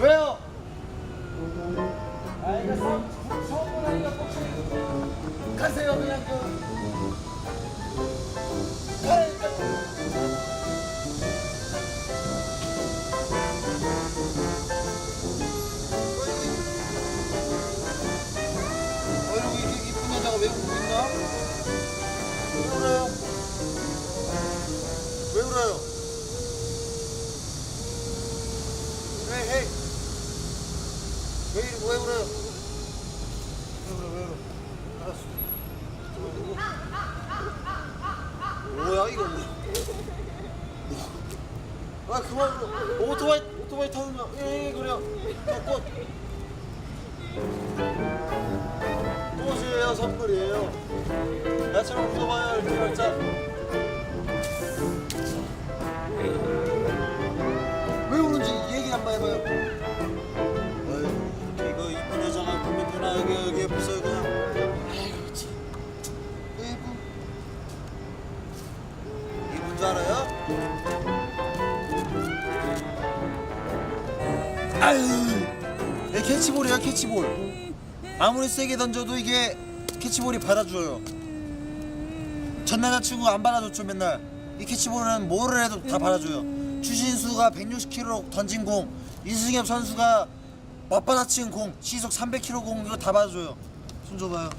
왜요? 아 이거 처음 보니까 꼭 가세요 그냥 그. 헤이 왜 그래? 알았어 뭐야 이거? 아 그만 오토바이 오토바이 타는 거예 예, 그래요. 자꽃 꽃이에요 선물이에요. 나처럼 오토바이 이렇게 자. 줄 알아요? 아유, 이게 캐치볼이야 캐치볼. 아무리 세게 던져도 이게 캐치볼이 받아줘요. 전 남자친구 안 받아줬죠 맨날. 이 캐치볼은 뭐를 해도 다 받아줘요. 추신수가 160kg 던진 공, 이승엽 선수가 맞받아친 공, 시속 300kg 공 이거 다 받아줘요. 손 줘봐요.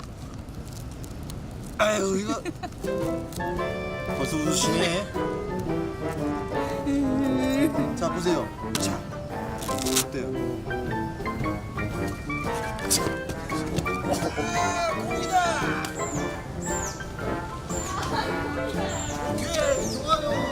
아유 이거 벌써 웃으시네. 자 보세요. 자 어때요? 와 공이다. 오케이 좋아요.